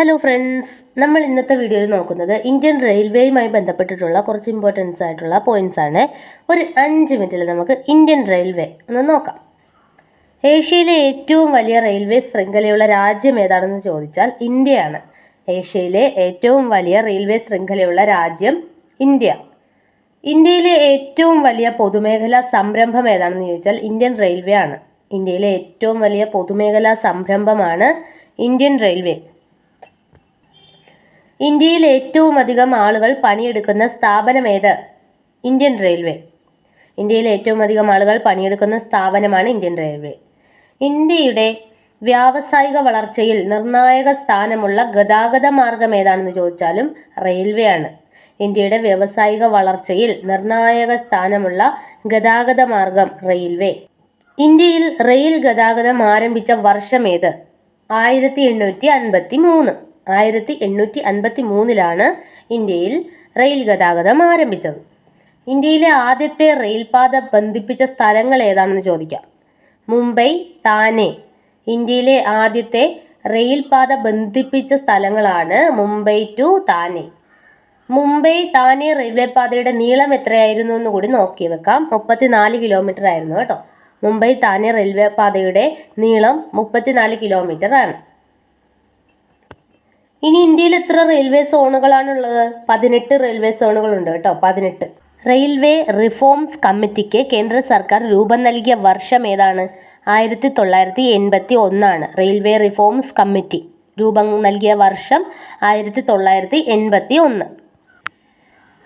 Hello friends നമ്മൾ ഇന്നത്തെ വീഡിയോയിൽ നോക്കുന്നത് ഇന്ത്യൻ റെയിൽവേയുമായി ബന്ധപ്പെട്ടിട്ടുള്ള കുറച്ച് ഇമ്പോർട്ടൻസ് ആയിട്ടുള്ള പോയിന്റ്സ് ആണ്. ഒരു അഞ്ച് മിനിറ്റിൽ നമുക്ക് ഇന്ത്യൻ റെയിൽവേ ഒന്ന് നോക്കാം. ഏഷ്യയിലെ ഏറ്റവും വലിയ റെയിൽവേ ശൃംഖലയുള്ള രാജ്യം ഏതാണെന്ന് ചോദിച്ചാൽ ഇന്ത്യയാണ്. ഏഷ്യയിലെ ഏറ്റവും വലിയ റെയിൽവേ ശൃംഖലയുള്ള രാജ്യം ഇന്ത്യ. ഇന്ത്യയിലെ ഏറ്റവും വലിയ പൊതുമേഖലാ സംരംഭം ഏതാണെന്ന് ചോദിച്ചാൽ ഇന്ത്യൻ റെയിൽവേ ആണ്. ഇന്ത്യയിലെ ഏറ്റവും വലിയ പൊതുമേഖലാ സംരംഭമാണ് ഇന്ത്യൻ റെയിൽവേ ഇന്ത്യയിൽ ഏറ്റവും അധികം ആളുകൾ പണിയെടുക്കുന്ന സ്ഥാപനം ഏത്? Indian railway. ഇന്ത്യയിൽ ഏറ്റവും അധികം ആളുകൾ പണിയെടുക്കുന്ന സ്ഥാപനമാണ് ഇന്ത്യൻ റെയിൽവേ. ഇന്ത്യയുടെ വ്യാവസായിക വളർച്ചയിൽ നിർണായക സ്ഥാനമുള്ള ഗതാഗത മാർഗം ഏതാണെന്ന് ചോദിച്ചാലും റെയിൽവേ ആണ്. ഇന്ത്യയുടെ വ്യാവസായിക വളർച്ചയിൽ നിർണായക സ്ഥാനമുള്ള ഗതാഗത മാർഗം റെയിൽവേ. ഇന്ത്യയിൽ റെയിൽ ഗതാഗതം ആരംഭിച്ച വർഷം ഏത്? ആയിരത്തി എണ്ണൂറ്റി അൻപത്തി മൂന്ന്. ആയിരത്തി എണ്ണൂറ്റി അൻപത്തി മൂന്നിലാണ് ഇന്ത്യയിൽ റെയിൽ ഗതാഗതം ആരംഭിച്ചത്. ഇന്ത്യയിലെ ആദ്യത്തെ റെയിൽപാത ബന്ധിപ്പിച്ച സ്ഥലങ്ങൾ ഏതാണെന്ന് ചോദിക്കാം. മുംബൈ താനെ ഇന്ത്യയിലെ ആദ്യത്തെ റെയിൽപാത ബന്ധിപ്പിച്ച സ്ഥലങ്ങളാണ് മുംബൈ ടു താനെ. മുംബൈ താനെ റെയിൽവേ പാതയുടെ നീളം എത്രയായിരുന്നു എന്ന് കൂടി നോക്കി വെക്കാം. മുപ്പത്തിനാല് കിലോമീറ്റർ ആയിരുന്നു കേട്ടോ. മുംബൈ താനെ റെയിൽവേ പാതയുടെ നീളം മുപ്പത്തിനാല് കിലോമീറ്റർ ആണ് ഇനി ഇന്ത്യയിൽ എത്ര റെയിൽവേ സോണുകളാണുള്ളത്? പതിനെട്ട് റെയിൽവേ സോണുകളുണ്ട് കേട്ടോ പതിനെട്ട്. റെയിൽവേ റിഫോംസ് കമ്മിറ്റിക്ക് കേന്ദ്ര സർക്കാർ രൂപം നൽകിയ വർഷം ഏതാണ്? ആയിരത്തി തൊള്ളായിരത്തി എൺപത്തി ഒന്നാണ് റെയിൽവേ റിഫോംസ് കമ്മിറ്റി രൂപം നൽകിയ വർഷം ആയിരത്തി തൊള്ളായിരത്തി എൺപത്തി ഒന്ന്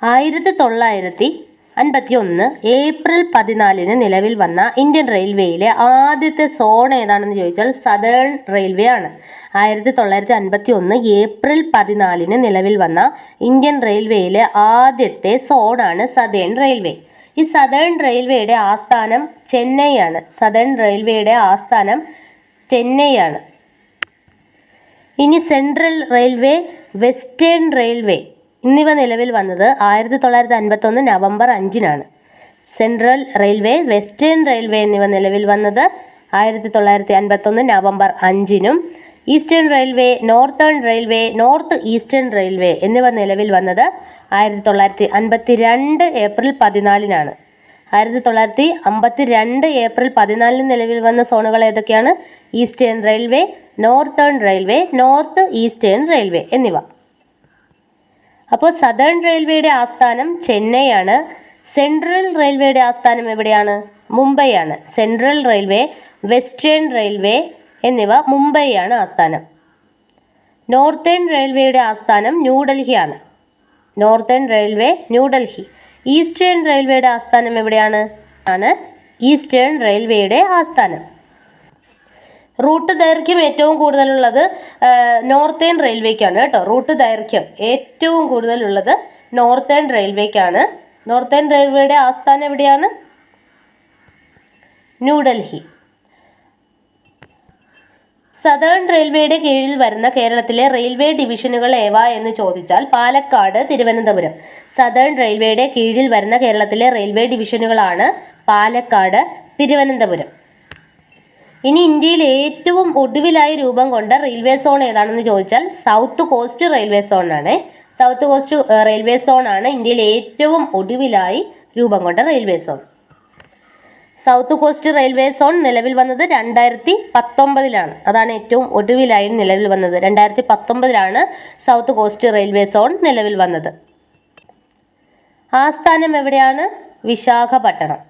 ആയിരത്തി തൊള്ളായിരത്തി അൻപത്തി ഒന്ന് ഏപ്രിൽ പതിനാലിന് നിലവിൽ വന്ന ഇന്ത്യൻ റെയിൽവേയിലെ ആദ്യത്തെ സോൺ ഏതാണെന്ന് ചോദിച്ചാൽ സദേൺ റെയിൽവേ ആണ്. ആയിരത്തി തൊള്ളായിരത്തി അൻപത്തി ഒന്ന് ഏപ്രിൽ പതിനാലിന് നിലവിൽ വന്ന ഇന്ത്യൻ റെയിൽവേയിലെ ആദ്യത്തെ സോണാണ് സദേൺ റെയിൽവേ. ഈ സദേൺ റെയിൽവേയുടെ ആസ്ഥാനം ചെന്നൈയാണ്. സദേൺ റെയിൽവേയുടെ ആസ്ഥാനം ചെന്നൈയാണ്. ഇനി സെൻട്രൽ റെയിൽവേ വെസ്റ്റേൺ റെയിൽവേ എന്നിവ നിലവിൽ വന്നത് ആയിരത്തി തൊള്ളായിരത്തി അൻപത്തൊന്ന് നവംബർ അഞ്ചിനാണ്. സെൻട്രൽ റെയിൽവേ വെസ്റ്റേൺ റെയിൽവേ എന്നിവ നിലവിൽ വന്നത് ആയിരത്തി തൊള്ളായിരത്തി അൻപത്തൊന്ന് നവംബർ അഞ്ചിനും Eastern Railway Northern Railway North Eastern Railway എന്നിവ നിലവിൽ വന്നത് ആയിരത്തി തൊള്ളായിരത്തി അൻപത്തി രണ്ട് ഏപ്രിൽ പതിനാലിനാണ്. ആയിരത്തി തൊള്ളായിരത്തി അമ്പത്തി രണ്ട് ഏപ്രിൽ പതിനാലിന് നിലവിൽ വന്ന സോണുകൾ ഏതൊക്കെയാണ്? Eastern Railway Northern Railway North Eastern Railway എന്നിവ. അപ്പോൾ സദേൺ റെയിൽവേയുടെ ആസ്ഥാനം ചെന്നൈയാണ്. സെൻട്രൽ റെയിൽവേയുടെ ആസ്ഥാനം എവിടെയാണ്? മുംബൈയാണ്. സെൻട്രൽ റെയിൽവേ വെസ്റ്റേൺ റെയിൽവേ എന്നിവ മുംബൈയാണ് ആസ്ഥാനം. നോർത്തേൺ റെയിൽവേയുടെ ആസ്ഥാനം ന്യൂഡൽഹിയാണ് നോർത്തേൺ റെയിൽവേ ന്യൂഡൽഹി ഈസ്റ്റേൺ റെയിൽവേയുടെ ആസ്ഥാനം എവിടെയാണ്? ആണ് ഈസ്റ്റേൺ റെയിൽവേയുടെ ആസ്ഥാനം. റൂട്ട് ദൈർഘ്യം ഏറ്റവും കൂടുതലുള്ളത് നോർത്തേൺ റെയിൽവേക്കാണ് കേട്ടോ. റൂട്ട് ദൈർഘ്യം ഏറ്റവും കൂടുതലുള്ളത് നോർത്തേൺ റെയിൽവേക്കാണ്. നോർത്തേൺ റെയിൽവേയുടെ ആസ്ഥാനം എവിടെയാണ്? ന്യൂഡൽഹി. സതേൺ റെയിൽവേയുടെ കീഴിൽ വരുന്ന കേരളത്തിലെ റെയിൽവേ ഡിവിഷനുകൾ ഏവ എന്ന് ചോദിച്ചാൽ പാലക്കാട് തിരുവനന്തപുരം. സതേൺ റെയിൽവേയുടെ കീഴിൽ വരുന്ന കേരളത്തിലെ റെയിൽവേ ഡിവിഷനുകളാണ് പാലക്കാട് തിരുവനന്തപുരം. ഇനി ഇന്ത്യയിൽ ഏറ്റവും ഒടുവിലായി രൂപം കൊണ്ട റെയിൽവേ സോൺ ഏതാണെന്ന് ചോദിച്ചാൽ സൗത്ത് കോസ്റ്റ് റെയിൽവേ സോൺ ആണ്. സൗത്ത് കോസ്റ്റ് റെയിൽവേ സോൺ ആണ് ഇന്ത്യയിൽ ഏറ്റവും ഒടുവിലായി രൂപം കൊണ്ട railway zone. South Coast Railway zone നിലവിൽ വന്നത് രണ്ടായിരത്തി പത്തൊമ്പതിലാണ് അതാണ് ഏറ്റവും ഒടുവിലായി നിലവിൽ വന്നത്. രണ്ടായിരത്തി പത്തൊമ്പതിലാണ് സൗത്ത് കോസ്റ്റ് റെയിൽവേ സോൺ നിലവിൽ വന്നത്. ആസ്ഥാനം എവിടെയാണ്? വിശാഖപട്ടണം.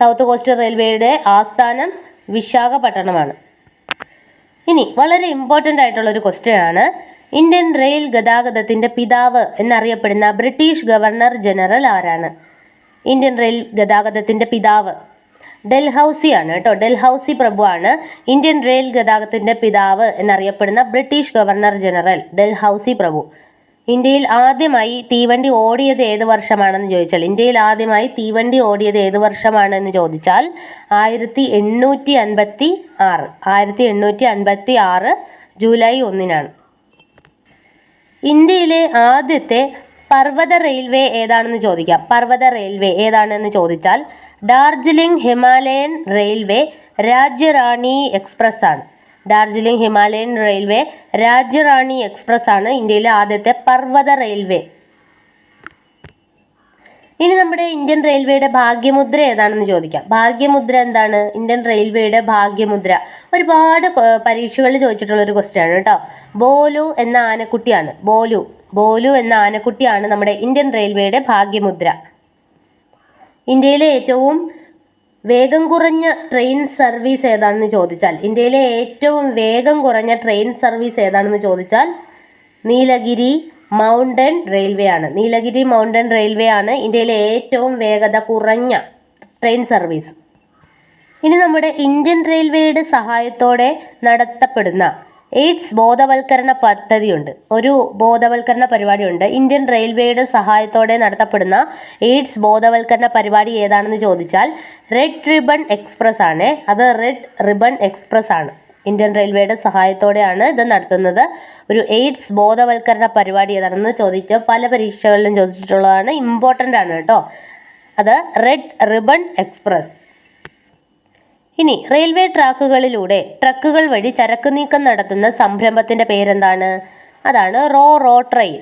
സൗത്ത് കോസ്റ്റ് റെയിൽവേയുടെ ആസ്ഥാനം വിശാഖപട്ടണമാണ്. ഇനി വളരെ ഇമ്പോർട്ടന്റ് ആയിട്ടുള്ള ഒരു ക്വസ്റ്റ്യൻ ആണ്. ഇന്ത്യൻ റെയിൽ ഗതാഗതത്തിന്റെ പിതാവ് എന്നറിയപ്പെടുന്ന ബ്രിട്ടീഷ് ഗവർണർ ജനറൽ ആരാണ്? ഇന്ത്യൻ റെയിൽ ഗതാഗതത്തിന്റെ പിതാവ് ഡൽഹൌസി ആണ് കേട്ടോ. ഡൽഹൌസി പ്രഭുവാണ്. ഇന്ത്യൻ റെയിൽ ഗതാഗതത്തിന്റെ പിതാവ് എന്നറിയപ്പെടുന്ന ബ്രിട്ടീഷ് ഗവർണർ ജനറൽ ഡൽഹൌസി പ്രഭു. ഇന്ത്യയിൽ ആദ്യമായി തീവണ്ടി ഓടിയത് ഏത് വർഷമാണെന്ന് ചോദിച്ചാൽ ഇന്ത്യയിൽ ആദ്യമായി തീവണ്ടി ഓടിയത് ഏത് വർഷമാണെന്ന് ചോദിച്ചാൽ ആയിരത്തി എണ്ണൂറ്റി അൻപത്തി ആറ് ആയിരത്തി എണ്ണൂറ്റി അൻപത്തി ആറ് ജൂലൈ ഒന്നിനാണ്. ഇന്ത്യയിലെ ആദ്യത്തെ പർവത റെയിൽവേ ഏതാണെന്ന് ചോദിക്കാം. പർവത റെയിൽവേ ഏതാണെന്ന് ചോദിച്ചാൽ Darjeeling Himalayan railway Rajyarani express ആണ് Darjeeling Himalayan railway Rajyarani express ആണ് ഇന്ത്യയിലെ ആദ്യത്തെ പർവത റെയിൽവേ. ഇനി നമ്മുടെ ഇന്ത്യൻ റെയിൽവേയുടെ ഭാഗ്യമുദ്ര ഏതാണെന്ന് ചോദിക്കാം. ഭാഗ്യമുദ്ര എന്താണ്? ഇന്ത്യൻ റെയിൽവേയുടെ ഭാഗ്യമുദ്ര. ഒരുപാട് പരീക്ഷകളിൽ ചോദിച്ചിട്ടുള്ള ഒരു ക്വസ്റ്റ്യൻ ആണ് കേട്ടോ. ബോലു എന്ന ആനക്കുട്ടിയാണ്. ബോലു ബോലു എന്ന ആനക്കുട്ടിയാണ് നമ്മുടെ ഇന്ത്യൻ റെയിൽവേയുടെ ഭാഗ്യമുദ്ര. ഇന്ത്യയിലെ ഏറ്റവും വേഗം കുറഞ്ഞ ട്രെയിൻ സർവീസ് ഏതാണെന്ന് ചോദിച്ചാൽ ഇന്ത്യയിലെ ഏറ്റവും വേഗം കുറഞ്ഞ ട്രെയിൻ സർവീസ് ഏതാണെന്ന് ചോദിച്ചാൽ നീലഗിരി മൗണ്ടൻ റെയിൽവേ ആണ്. നീലഗിരി മൗണ്ടൻ റെയിൽവേ ആണ് ഇന്ത്യയിലെ ഏറ്റവും വേഗത കുറഞ്ഞ ട്രെയിൻ സർവീസ് ഇനി നമ്മുടെ ഇന്ത്യൻ റെയിൽവേയുടെ സഹായത്തോടെ നടത്തപ്പെടുന്ന എയ്ഡ്സ് ബോധവൽക്കരണ പദ്ധതിയുണ്ട്. ഒരു ബോധവൽക്കരണ പരിപാടിയുണ്ട്. ഇന്ത്യൻ റെയിൽവേയുടെ സഹായത്തോടെ നടത്തപ്പെടുന്ന എയ്ഡ്സ് ബോധവൽക്കരണ പരിപാടി ഏതാണെന്ന് ചോദിച്ചാൽ റെഡ് റിബൺ എക്സ്പ്രസ് ആണ്. അത് റെഡ് റിബൺ എക്സ്പ്രസ് ആണ്. ഇന്ത്യൻ റെയിൽവേയുടെ സഹായത്തോടെയാണ് ഇത് നടത്തുന്നത്. ഒരു എയ്ഡ്സ് ബോധവൽക്കരണ പരിപാടി ഏതാണെന്ന് ചോദിച്ച് പല പരീക്ഷകളിലും ചോദിച്ചിട്ടുള്ളതാണ് ഇമ്പോർട്ടന്റ് ആണ് കേട്ടോ. അത് റെഡ് റിബൺ എക്സ്പ്രസ്. ഇനി റെയിൽവേ ട്രാക്കുകളിലൂടെ ട്രക്കുകൾ വഴി ചരക്ക് നീക്കം നടത്തുന്ന സംരംഭത്തിന്റെ പേരെന്താണ്? അതാണ് ro ro train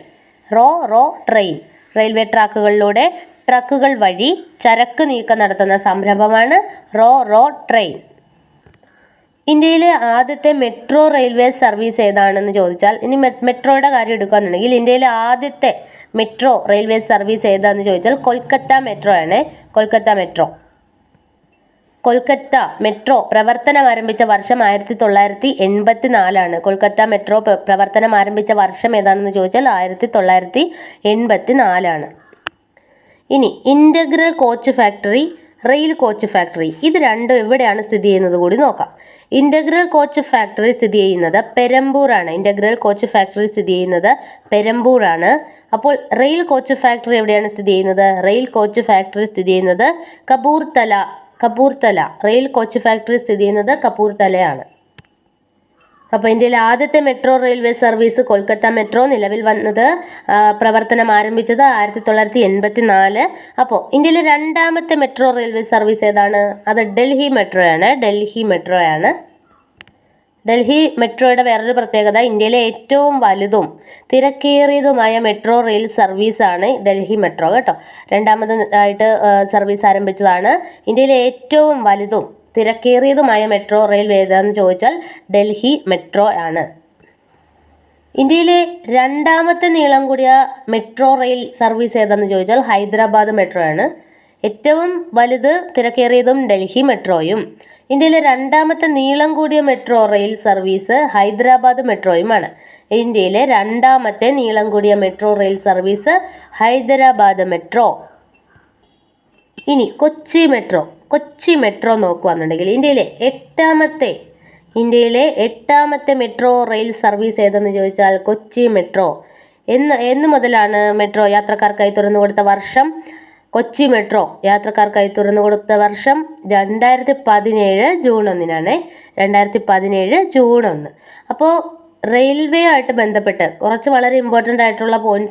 ro ro train railway ട്രാക്കുകളിലൂടെ ട്രക്കുകൾ വഴി ചരക്ക് നീക്കം നടത്തുന്ന സംരംഭമാണ് റോ റോ ട്രെയിൻ ഇന്ത്യയിലെ ആദ്യത്തെ മെട്രോ റെയിൽവേ സർവീസ് ഏതാണെന്ന് ചോദിച്ചാൽ ഇനി മെട്രോയുടെ കാര്യം എടുക്കുകയാണെന്നുണ്ടെങ്കിൽ ഇന്ത്യയിലെ ആദ്യത്തെ മെട്രോ റെയിൽവേ സർവീസ് ഏതാണെന്ന് ചോദിച്ചാൽ കൊൽക്കത്ത മെട്രോ ആണ് കൊൽക്കത്ത മെട്രോ. കൊൽക്കത്ത മെട്രോ പ്രവർത്തനം ആരംഭിച്ച വർഷം ആയിരത്തി തൊള്ളായിരത്തി എൺപത്തി നാലാണ് കൊൽക്കത്ത മെട്രോ പ്രവർത്തനം ആരംഭിച്ച വർഷം ഏതാണെന്ന് ചോദിച്ചാൽ ആയിരത്തി തൊള്ളായിരത്തി എൺപത്തി നാലാണ് ഇനി integral coach factory rail coach factory. ഇത് രണ്ടും എവിടെയാണ് സ്ഥിതി ചെയ്യുന്നത് കൂടി നോക്കാം. ഇന്റഗ്രൽ കോച്ച് ഫാക്ടറി സ്ഥിതി ചെയ്യുന്നത് പെരമ്പൂറാണ് ഇന്റഗ്രൽ കോച്ച് ഫാക്ടറി സ്ഥിതി ചെയ്യുന്നത് പെരമ്പൂറാണ് അപ്പോൾ റെയിൽ കോച്ച് ഫാക്ടറി എവിടെയാണ് സ്ഥിതി ചെയ്യുന്നത്? റെയിൽ കോച്ച് ഫാക്ടറി സ്ഥിതി ചെയ്യുന്നത് Kapurthala Kapurthala. Rail coach factory സ്ഥിതി ചെയ്യുന്നത് കപൂർത്തലയാണ്. അപ്പോൾ ഇന്ത്യയിലെ ആദ്യത്തെ metro railway service Kolkata metro നിലവിൽ വന്നത് പ്രവർത്തനം ആരംഭിച്ചത് ആയിരത്തി തൊള്ളായിരത്തി എൺപത്തി നാല് അപ്പോൾ ഇന്ത്യയിലെ രണ്ടാമത്തെ മെട്രോ റെയിൽവേ സർവീസ് ഏതാണ്? അത് ഡൽഹി മെട്രോയാണ്. ഡൽഹി മെട്രോ ആണ് ഡൽഹി മെട്രോയുടെ വേറൊരു പ്രത്യേകത ഇന്ത്യയിലെ ഏറ്റവും വലുതും തിരക്കേറിയതുമായ മെട്രോ റെയിൽ സർവീസാണ് ഡൽഹി മെട്രോ കേട്ടോ. രണ്ടാമത് ആയിട്ട് സർവീസ് ആരംഭിച്ചതാണ്. ഇന്ത്യയിലെ ഏറ്റവും വലുതും തിരക്കേറിയതുമായ മെട്രോ റെയിൽ ഏതാണെന്ന് ചോദിച്ചാൽ ഡൽഹി മെട്രോ ആണ്. ഇന്ത്യയിലെ രണ്ടാമത്തെ നീളം കൂടിയ മെട്രോ റെയിൽ സർവീസ് ഏതാണെന്ന് ചോദിച്ചാൽ ഹൈദരാബാദ് മെട്രോ ആണ് ഏറ്റവും വലുത് തിരക്കേറിയതും ഡൽഹി മെട്രോയും. ഇന്ത്യയിലെ രണ്ടാമത്തെ നീളം കൂടിയ മെട്രോ റെയിൽ സർവീസ് ഹൈദരാബാദ് മെട്രോയുമാണ്. ഇന്ത്യയിലെ രണ്ടാമത്തെ നീളം കൂടിയ metro rail service Hyderabad metro. ഇനി കൊച്ചി മെട്രോ. കൊച്ചി മെട്രോ നോക്കുകയാണെന്നുണ്ടെങ്കിൽ ഇന്ത്യയിലെ എട്ടാമത്തെ ഇന്ത്യയിലെ എട്ടാമത്തെ മെട്രോ റെയിൽ സർവീസ് ഏതെന്ന് ചോദിച്ചാൽ കൊച്ചി മെട്രോ. എന്ന് എന്ന് മുതലാണ് മെട്രോ യാത്രക്കാർക്കായി തുറന്നു കൊടുത്ത വർഷം. കൊച്ചി മെട്രോ യാത്രക്കാർക്കായി തുറന്നു കൊടുത്ത വർഷം രണ്ടായിരത്തി പതിനേഴ് ജൂൺ ഒന്നിനാണ്. രണ്ടായിരത്തി പതിനേഴ് ജൂൺ ഒന്ന്. അപ്പോൾ റെയിൽവേ ആയിട്ട് ബന്ധപ്പെട്ട് കുറച്ച് വളരെ ഇമ്പോർട്ടന്റ് ആയിട്ടുള്ള പോയിന്റ്സ്